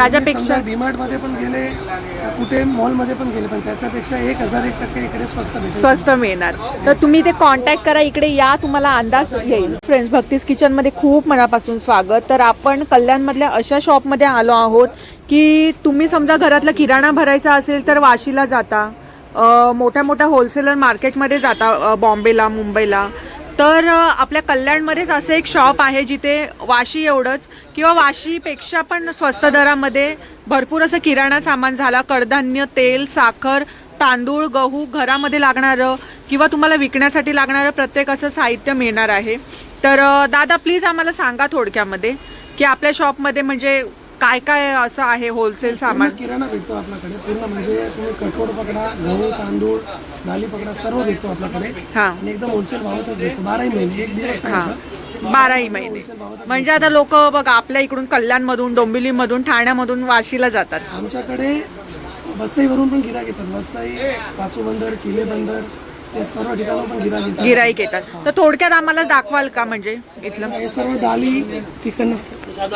त्याच्यापेक्षा डीमार्टमध्ये पण गेले कुठे मॉलमध्ये पण गेले पण त्याच्यापेक्षा एक हजार एक टक्के इकडे स्वस्त स्वस्त मिळणार. तर तुम्ही ते कॉन्टॅक्ट करा इकडे या तुम्हाला अंदाज येईल. फ्रेंड्स भक्तीस किचनमध्ये खूप मनापासून स्वागत. तर आपण कल्याणमधल्या अशा शॉपमध्ये आलो आहोत की तुम्ही समजा घरातला किराणा भरायचा असेल तर वाशीला जाता मोठ्या मोठ्या होलसेलर मार्केटमध्ये जाता बॉम्बेला मुंबईला. तर आपल्या कल्याणमध्येच असं एक शॉप आहे जिथे वाशी एवढंच किंवा वाशीपेक्षा पण स्वस्त दरामध्ये भरपूर असं किराणा सामान झाला. कडधान्य तेल साखर तांदूळ गहू घरामध्ये लागणारं किंवा तुम्हाला विकण्यासाठी लागणारं प्रत्येक असं साहित्य मिळणार आहे. तर दादा प्लीज आम्हाला सांगा थोडक्यामध्ये की आपल्या शॉपमध्ये म्हणजे काय काय असं आहे होलसेल सामान? किराणा भेटतो आपल्याकडे. पूर्ण म्हणजे तुम्ही कठोळ पकडा गहू तांदूळ डाली पकडा सर्व भेटतो आपल्याकडे. हा. आणि एकदम होलसेल भावातच भेटतो. बाराही महिने एक दिवस नाही हा. असं. बाराही महिने. म्हणजे आता लोक बघा आपल्या इकडून कल्याणमधून डोंबिवलीमधून ठाण्यामधून वाशीला जातात. आमच्याकडे वसईवरून पण गिराक येतात. वसई पाचू बंदर किले बंदर हे सर्व ठिकाणून पण गिराक येतात. गिराईक येतात. तर थोडक्यात आम्हाला दाखवाल का म्हणजे इथलं? हे सर्व दाली तिकडनं असतात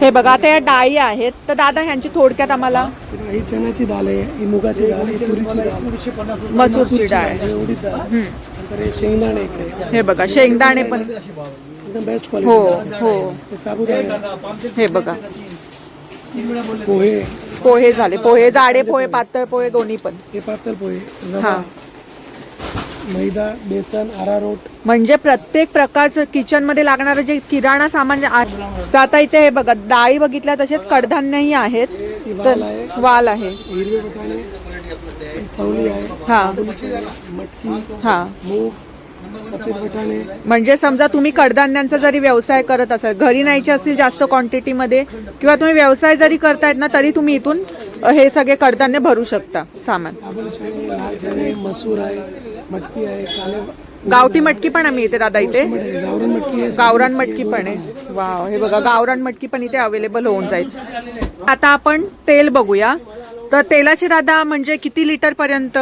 हे बघा आता या डाळी आहेत. तर दादा ह्यांची थोडक्यात आम्हाला ही चण्याची डाळ आहे ही मुगाची डाळ ही तुरीची डाळ मसूरची डाळ. ही नंतर हे शेंगदाणे इकडे. हे बघा शेंगदाणे पण एकदम बेस्ट हो क्वालिटी हो. हे साबुदाणे हे बघा. पोहे. पोहे झाले पोहे जाडे पोहे पातळ पोहे दोन्ही पण. हे पातळ पोहे. हा. मैदा बेसन अरारोट म्हणजे प्रत्येक प्रकारचं किचनमध्ये लागणारं जे किराणा सामान जे आहे तर आता इथे हे बघा डाळी बघितल्या तसेच कडधान्यही आहेत. तर वाल आहे. हिरवे वटाणे ही चवली आहे. हा. काबुलीची मटकी हा. मूग सफेद वटाणे म्हणजे समजा तुम्ही कडधान्यांचा जरी व्यवसाय करत असाल घरी न्यायचे असतील जास्त क्वांटिटीमध्ये किंवा तुम्ही व्यवसाय जरी करतायत ना तरी तुम्ही इथून हे सगळे कडधान्य भरू शकता सामान. मसूर आहे मटकी आहे गावठी मटकी पण आम्ही इथे दादा इथे. गावरान मटकी गावरान मटकी पण आहे. वाव हे बघा गावरान मटकी पण इथे अवेलेबल होऊन जाईल. आता आपण तेल बघूया. तर तेलाचे दादा म्हणजे किती लिटर पर्यंत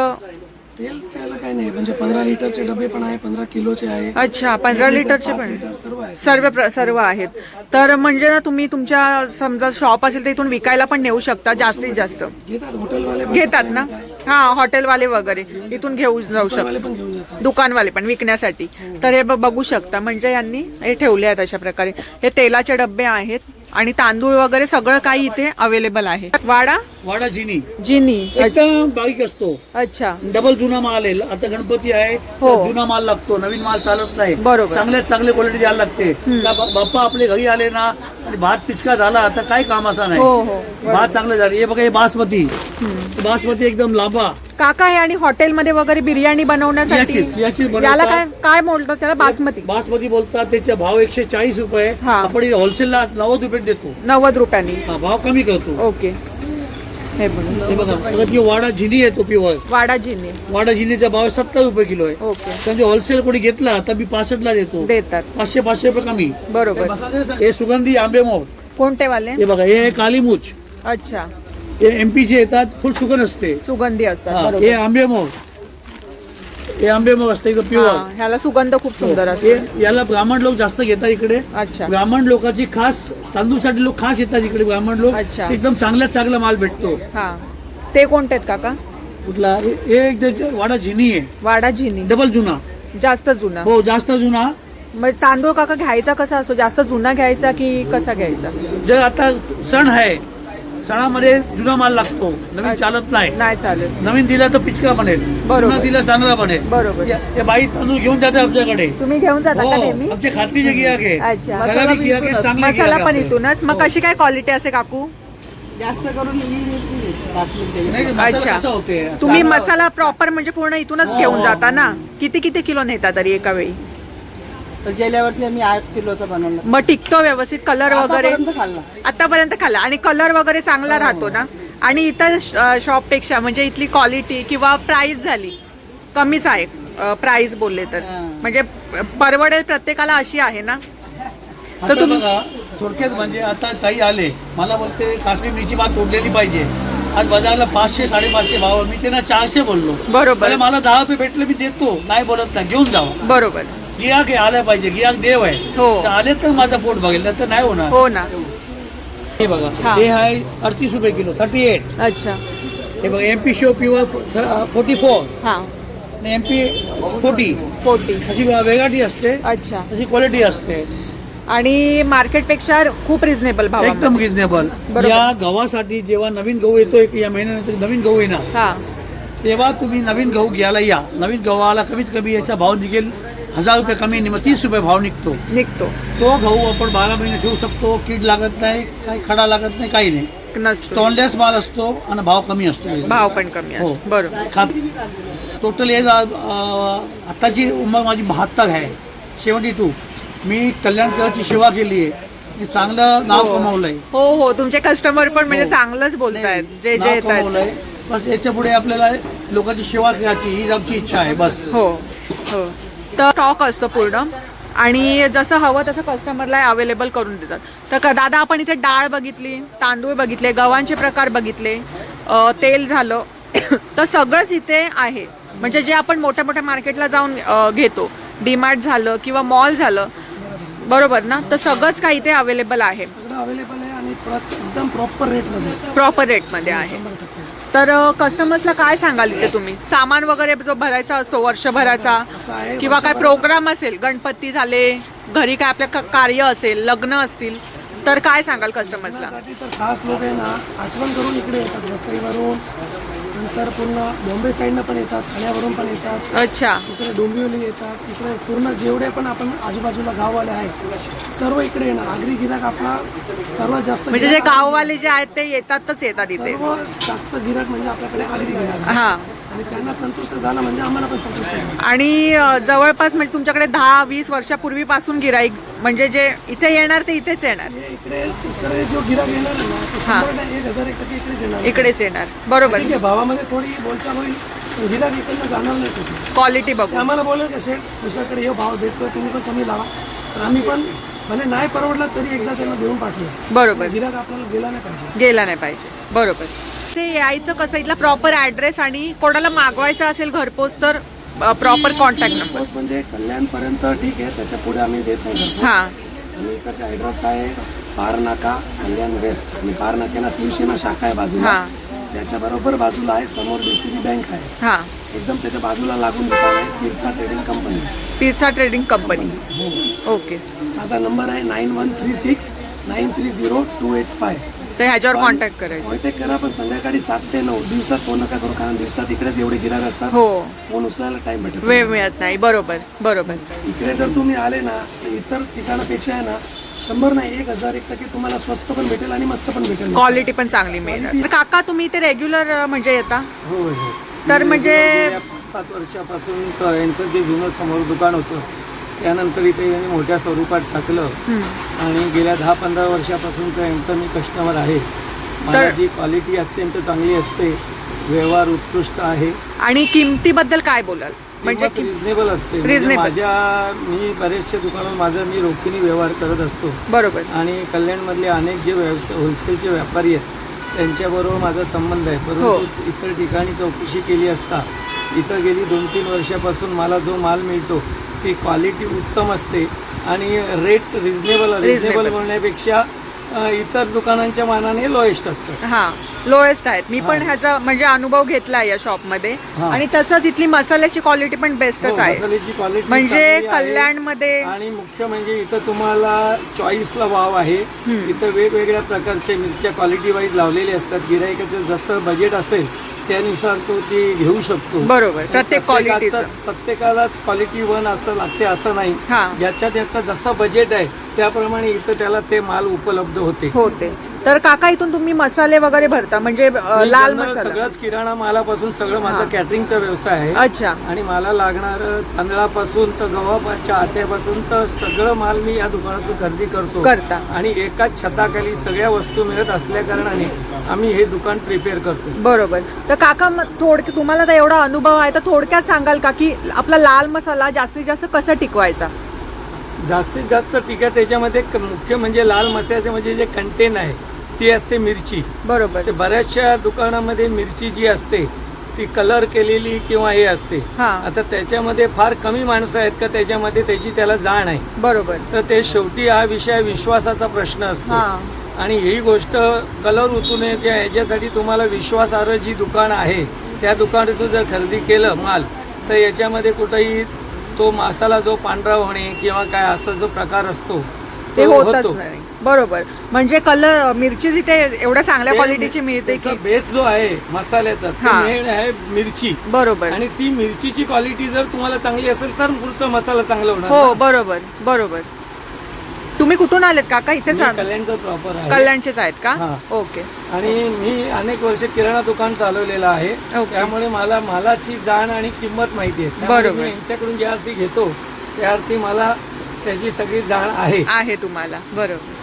तेल त्याला काही नाही. म्हणजे पंधरा लिटरचे डबे पण आहे पंधरा किलोचे आहे. अच्छा पंधरा लिटरचे पण सर्व आहे. सर्व प्र- सर्व आहेत. तर म्हणजे ना तुम्ही तुमच्या समजा शॉप असेल तर इथून विकायला पण नेऊ शकता जास्तीत जास्त. घेतात हॉटेलवाले पण घेतात ना? हा हॉटेलवाले वगैरे. इथून घेऊ जाऊ शकतात वाले पण घेऊन जातात. दुकानवाले पण विकण्यासाठी. तर हे बघू शकता. म्हणजे यांनी हे ठेवले आहेत अशा प्रकारे. हे तेलाचे डबे आहेत आणि तांदूळ वगैरे सगळं काही इथे अवेलेबल आहे. वाडा? वाडा जिनी. जिनी. एकदम बारीक असतो. अच्छा. डबल जुना माल आहे. आता गणपती आहे हो. जुना माल लागतो. नवीन माल चालत नाही. बरोबर. चांगल्यात चांगले क्वालिटी द्यायला लागते. बाप्पा आपले घरी आले ना आणि भात पिचका झाला तर काय कामाचा हो नाही हो भात चांगलं झालं. हे बघा हे बासमती. बासमती एकदम लांबा. काका हे आणि हॉटेलमध्ये वगैरे बिर्याणी बनवण्यासाठी याचीच- याचीच बनवतात. याला काय काय बोलतात त्याला? बासमती. बासमती बोलतात त्याचा भाव एकशे चाळीस रुपये हा. आपण होलसेलला नव्वद रुपये देतो. नव्वद रुपयांनी. हा, भाव कमी करतो. ओके. हे बघा. हे बघा परत ही वाडा जिनी आहे तो प्युअर वाडा जिनी वाडा जिनीचा भाव सत्तर रुपये किलो आहे. ओके. म्हणजे होलसेल कोणी घेतला तर मी पासष्टला देतो. देतात. पाचशे पाचशे रुपये कमी. बरोबर. हे सुगंधी आंबेमोड कोणते वाले हे बघा हे कालीमूच अच्छा. हे एमपी चे येतात फुल सुगंध असते. सुगंधी असतात हा, बरोबर. हे आंबेमोड हे आंबेमोड असते इथं प्युअर हा, ह्याला सुगंध खूप सुंदर असतो. हे याला ब्राह्मण लोक जास्त घेतात इकडे. अच्छा. ब्राह्मण लोकांची खास तांदूळसाठी लोक खास येतात इकडे ब्राह्मण लोक. अच्छा. एकदम चांगल्यात चांगला माल भेटतो. हा. ते कोणते आहेत काका? कुठला? हे हे एकदम वाडा जिनी आहे. वाडा जिनी डबल जुना. जास्त जुना. हो जास्त जुना. मग तांदूळ काका घ्यायचा कसा? असतो जास्त जुना घ्यायचा की कसा घ्यायचा? जर आता सण आहे सणामध्ये जुना माल लागतो. नवीन चालत नाही. नाही चालेल नवीन दिला तर पिचका बनेल. बरोबर. जुना दिला चांगला बनेल. बरोबर. या- या बाई तांदूळ घेऊन जाते आमच्याकडे. तुम्ही घेऊन जाता का हो आमच्या खात्रीचे गिराक आहे अच्छा. चांगले मसाला पण. इथूनच. मग कशी काय क्वालिटी असे काकू? जास्त करून ही बासमती मसाला अच्छा. तुम्ही मसाला प्रॉपर म्हणजे पूर्ण इथूनच घेऊन जाता ना? किती किती किलो नेता तरी एका वेळी? तर गेल्या वर्षी आम्ही आठ किलोचा बनवला. मग टिकतो व्यवस्थित कलर वगैरे? आतापर्यंत खाल्ला. आतापर्यंत खाल्ला. आणि कलर वगैरे चांगला राहतो ना? आणि इतर शॉपपेक्षा म्हणजे इथली क्वालिटी किंवा प्राइस झाली कमीच आहे प्राइस बोलले तर. हा. म्हणजे परवडेल प्रत्येकाला अशी आहे ना? आता तुम्ही- बघा थोडक्यात म्हणजे आता ताई आले. मला बोलते काश्मीर मिरची भात तोडलेली पाहिजे. आज बाजारला पाचशे साडेपाचशे भाव. आहे. मी त्यांना चारशे बोललो. बरोबर. मला मला दहा रुपये भेटले मी देतो. नाही बोलत नाही. घेऊन जावा. बरोबर. गियाक आहे आलं पाहिजे गियाक देव आहे. हो. तर आले तर माझं पोट बघेल नाही तर नाही होणार. हो ना. हे बघा हा. हे आहे अडतीस रुपये किलो थर्टी एट अच्छा. हे बघा M P show pure forty four हा. आणि एम पी फोर्टी फोर्टी अशी व्हेरायटी असते अच्छा. अशी क्वालिटी असते. आणि मार्केटपेक्षा खूप रिझनेबल भाव एकदम रिजनेबल बरोबर. या गव्हासाठी जेव्हा नवीन गहू येतोय की या महिन्यानंतर नवीन गहू येणार हा. तेव्हा तुम्ही नवीन गहू घ्यायला या. नवीन गव्हाला कमीत कमी याचा भाव निघेल हजार रुपये कमी निघ तीस रुपये भाव निघतो. निघतो. तो गहू आपण बारा महिने ठेवू शकतो कीड लागत नाही काही खडा लागत नाही काही नाही. स्टॉनलेस माल असतो आणि भाव कमी असतो. भाव पण कमी हो. असतो. बरोबर. टोटल जा- अं, आत्ताची उंमर माझी बहात्तर आहे. सेवन्टी टू मी कल्याणकराची सेवा केली आहे. मी चांगलं नाव हो. कमवलंय. हो हो. तुमचे कस्टमर पण म्हणजे हो. चांगलंच बोलतायत. जे जे बस याच्यापुढे आपल्याला लोकांची सेवा करायची ही आमची इच्छा आहे. बस. हो. हो. तर स्टॉक असतो पूर्ण. आणि जसं हवं तसं कस्टमरला अवेलेबल करून देतात. तर क- दादा आपण इथे डाळ बघितली तांदूळ बघितले गव्हांचे प्रकार बघितले तेल झालं. तर सगळंच इथे आहे. म्हणजे जे आपण मोठ्या मोठ्या मार्केटला जाऊन घेतो. डीमार्ट झालं किंवा मॉल झालं. बरोबर ना? तर सगळंच काही इथे अवेलेबल आहे. अवेलेबल आहे आणि एकदम प्रॉपर रेटमध्ये प्रॉपर रेटमध्ये आहे. तर कस्टमर्सला काय सांगाल इथे तुम्ही? सामान वगैरे जो भरायचा असतो वर्षभराचा किंवा काय प्रोग्राम असेल गणपती झाले घरी काय आपल्या कार्य असेल लग्न असतील तर काय सांगाल कस्टमर्सला खास लोक आहे ना आठवण करून इकडे येतात वसईवरून नंतर पूर्ण बॉम्बे साईडनं पण येतात ठाण्यावरून पण येतात. अच्छा. इकडे डोंबिवली येतात इकडे पूर्ण जेवढे पण आपण आजूबाजूला गाववाले आहेत सर्व इकडे येणार. आगरी गिराक आपला सर्वात जास्त म्हणजे जे गिऱ्हाईक- गाववाले जे आहेत ते येतातच येतात इथे. सर्व जास्त गिराक म्हणजे आपल्याकडे आगरी गिराक. हा. आणि त्यांना संतुष्ट झालं म्हणजे आम्हाला पण संतुष्ट झालं. आणि अ, जवळपास म्हणजे तुमच्याकडे दहा वीस वर्षापूर्वीपासून गिराईक म्हणजे जे इथे येणार ते इथेच येणार. हे इकडे इकडे जो गिराक येणार आहे ना तो. शंभर नाही, एक हजार एक टक्के इकडेच येणार आहे. इकडेच येणार. बरोबर. ठीक आहे भावामध्ये थोडी बोलचाल होईल पण गिराक इकडनं जाणार नाही कुठे. क्वालिटी ते बघू आम्हाला बोलेल का शेठ दुसऱ्याकडे हे भाव देतोय तुम्ही पण कमी लावा. तर आम्ही पण भले नाही परवडला तरी एकदा त्यांना देऊन पाठवूया. बरोबर. गिराक आपल्याला गेला नाही पाहिजे. गेला नाही पाहिजे. बरोबर. ते यायचं कसं? इथला प्रॉपर ॲड्रेस आणि कोणाला मागवायचं असेल घरपोच तर प्रॉपर कॉन्टॅक्ट नंबर पोस्ट म्हणजे कल्याणपर्यंत ठीक आहे त्याच्या पुढे आम्ही देत नाही. हां. आणि इकडचा ॲड्रेस आहे पारनाका कल्याण वेस्ट आणि पारनाक्याला शिवसेना शाखा आहे बाजूला. हां. त्याच्या बरोबर बाजूला आहे समोर डीसीबी बँक आहे. हां. एकदम त्याच्या बाजूला लागून दुकान आहे Tirtha trading company Tirtha trading company okay माझा नंबर आहे nine one three six nine three zero two eight five तर ह्याच्यावर कॉन्टॅक्ट करायचं. कॉन्टॅक्ट करा पण संध्याकाळी सात ते नऊ दिवसात फोन नका करू कारण दिवसात इकडेच एवढे गिराक असतात. हो. फोन उचलायला टाइम भेटत नाही. वेळ मिळत नाही. बरोबर बरोबर. इकडे जर तुम्ही आले ना तर इतर ठिकाणापेक्षा आहे ना शंभर नाही एक हजार एक टक्के तुम्हाला स्वस्त पण भेटेल आणि मस्त पण भेटेल. क्वालिटी पण चांगली मिळणार तर काका तुम्ही इथे रेग्युलर म्हणजे येता? हो हो. तर म्हणजे गेल्या सात वर्षापासून क- यांचं जे जुनं समोर दुकान होतं त्यानंतर इथे यांनी मोठ्या स्वरूपात टाकलं. आणि गेल्या दहा पंधरा वर्षापासून यांचं मी कस्टमर आहे. मला जी क्वालिटी अत्यंत चांगली असते व्यवहार उत्कृष्ट आहे. आणि किमतीबद्दल काय बोलाल? म्हणजे रिझनेबल असते. म्हणजे. माझ्या मी बरेचशा दुकानात माझं मी रोखीने व्यवहार करत असतो. बरोबर. आणि कल्याणमधले अनेक जे व्यवसाय होलसेलचे व्यापारी आहेत त्यांच्याबरोबर माझा संबंध आहे. हो. परंतु इतर ठिकाणी चौकशी केली असता इथं गेली दोन तीन वर्षापासून मला जो माल मिळतो ती क्वालिटी उत्तम असते. आणि रेट रिजनेबल रिजनेबल म्हणण्यापेक्षा इतर दुकानांच्या मानाने लोएस्ट असतं. हा लोएस्ट आहेत. मी पण ह्याचा म्हणजे अनुभव घेतला या शॉपमध्ये. आणि तसंच इथली मसाल्याची क्वालिटी पण बेस्टच हो, आहे. मसाल्याची म्हणजे चांगली आहे. कल्याणमध्ये आणि मुख्य म्हणजे इथं तुम्हाला चॉईसला वाव आहे. इथं वेगवेगळ्या प्रकारचे मिरच्या क्वालिटी वाईज लावलेले असतात. गिरायकाचं जसं बजेट असेल त्यानुसार तो ती घेऊ शकतो बरोबर, प्रत्येक qualityचं. प्रत्येकालाच क्वालिटी वन असं लागते असं नाही हा. ज्याच्या त्याचं जसं बजेट आहे त्याप्रमाणे इथं त्याला ते माल उपलब्ध होते. होते. तर काका इथून तुम्ही मसाले वगैरे भरता म्हणजे अ, मी लाल मसाला. सगळंच किराणा मालापासून सगळं माझा हा. कॅटरिंगचा व्यवसाय आहे. अच्छा. आणि मला लागणार तांदळापासून तर गव्हाच्या आट्यापासून तर सगळं माल मी या दुकानातून खरेदी करतो. करता. आणि एकाच छताखाली सगळ्या वस्तू मिळत असल्या कारणाने आम्ही हे दुकान प्रिपेअर करतो. बरोबर. तर काका थोडक्यात तुम्हाला तर एवढा अनुभव आहे तर थोडक्यात सांगाल का की आपला लाल मसाला जास्तीत जास्त कसा टिकवायचा? जास्तीत जास्त टीका त्याच्यामध्ये मुख्य म्हणजे लाल मसाल्याचे म्हणजे जे कंटेन आहे ती असते मिरची. बरोबर. ते बऱ्याचशा दुकानामध्ये मिरची जी असते ती कलर केलेली किंवा हे असते. आता त्याच्यामध्ये फार कमी माणसं आहेत का त्याच्यामध्ये त्याची त्याला जाण आहे. बरोबर. तर ते शेवटी हा विषय विश्वासाचा प्रश्न असतो. आणि ही गोष्ट कलर उतू नये त्या ह्याच्यासाठी तुम्हाला विश्वासार्ह जी दुकान आहे त्या दुकानातून जर खरेदी केलं माल तर याच्यामध्ये कुठंही तो मसाला जो पांढरा होणे किंवा काय असा जो प्रकार असतो ते होतच. नाही बरोबर म्हणजे कलर मिरची जिथे एवढ्या चांगल्या क्वालिटीची मिळते की बेस जो आहे मसाल्याचा हा. आहे मिरची बरोबर आणि ती मिरचीची क्वालिटी जर तुम्हाला चांगली असेल तर पुढचा मसाला चांगला होणार हो. बरोबर बरोबर तुम्ही कुठून आलेत काका? इथे मी सांग कल्याणचा प्रॉपर आहे. कल्याणचेच आहेत का? हा. ओके. आणि मी अनेक वर्ष किराणा दुकान चालवलेलं आहे. ओके. त्यामुळे मला मालाची जाण आणि किंमत माहिती आहे. त्यामुळे बरोबर. मी यांच्याकडून ज्या अर्थी घेतो त्या अर्थी मला त्याची सगळी जाण आहे. आहे तुम्हाला. बरोबर.